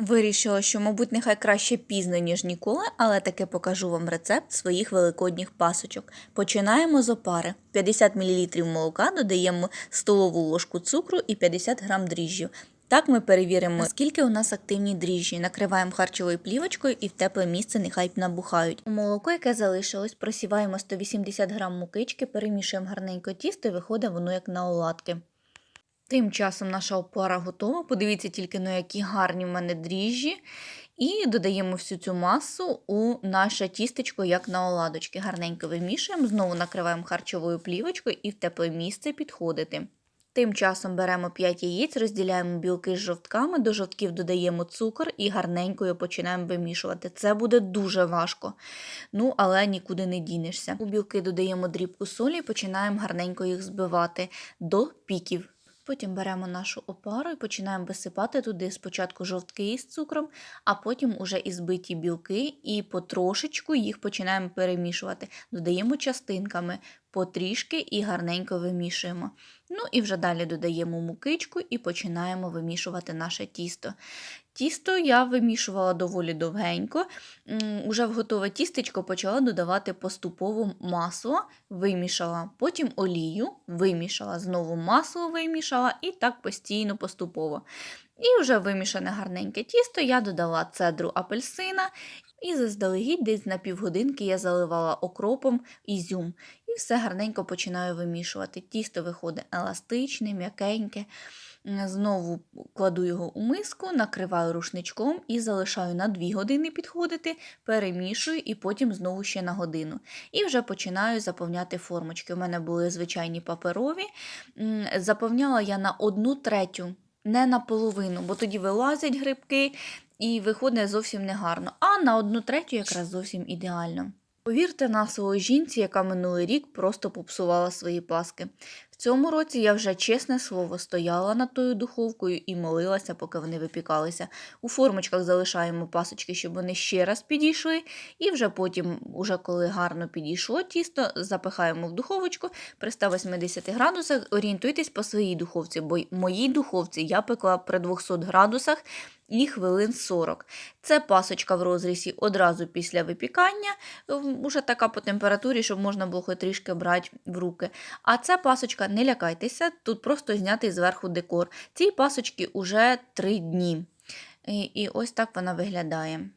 Вирішила, що, мабуть, нехай краще пізно, ніж ніколи, але таки покажу вам рецепт своїх великодніх пасочок. Починаємо з опари. 50 мл молока додаємо столову ложку цукру і 50 г дріжджів. Так ми перевіримо, наскільки у нас активні дріжджі. Накриваємо харчовою плівочкою і в тепле місце нехай набухають. У молоко, яке залишилось, просіваємо 180 г мукички, перемішуємо гарненько тісто і виходить воно як на оладки. Тим часом наша опара готова. Подивіться тільки на які гарні в мене дріжджі. І додаємо всю цю масу у наше тістечко, як на оладочки. Гарненько вимішуємо, знову накриваємо харчовою плівочкою і в тепле місце підходити. Тим часом беремо 5 яєць, розділяємо білки з жовтками, до жовтків додаємо цукор і гарненько його починаємо вимішувати. Це буде дуже важко, ну але нікуди не дінешся. У білки додаємо дрібку солі і починаємо гарненько їх збивати до піків. Потім беремо нашу опару і починаємо висипати туди спочатку жовтки із цукром, а потім уже і збиті білки, і потрошечку їх починаємо перемішувати. Додаємо частинками потрішки і гарненько вимішуємо. Ну і вже далі додаємо мукичку і починаємо вимішувати наше тісто. Тісто я вимішувала доволі довгенько. Уже в готове тістечко почала додавати поступово масло, вимішала, потім олію, вимішала, знову масло вимішала і так постійно поступово. І вже вимішане гарненьке тісто я додала цедру апельсина і заздалегідь десь на півгодинки я заливала окропом ізюм. І все гарненько починаю вимішувати. Тісто виходить еластичне, м'якеньке. Знову кладу його у миску, накриваю рушничком і залишаю на 2 години підходити, перемішую і потім знову ще на годину. І вже починаю заповняти формочки. У мене були звичайні паперові. Заповняла я на одну третю, не на половину, бо тоді вилазять грибки і виходить зовсім негарно. А на одну третю якраз зовсім ідеально. Повірте на свою жінці, яка минулий рік просто попсувала свої паски. Цьому році я вже, чесне слово, стояла над тою духовкою і молилася, поки вони випікалися. У формочках залишаємо пасочки, щоб вони ще раз підійшли. І вже потім, уже коли гарно підійшло тісто, запихаємо в духовочку при 180 градусах. Орієнтуйтесь по своїй духовці, бо моїй духовці я пекла при 200 градусах і хвилин 40. Це пасочка в розрізі одразу після випікання, вже така по температурі, щоб можна було трішки брати в руки. А це пасочка, не лякайтеся, тут просто знятий зверху декор. Цій пасочки вже 3 дні. І ось так вона виглядає.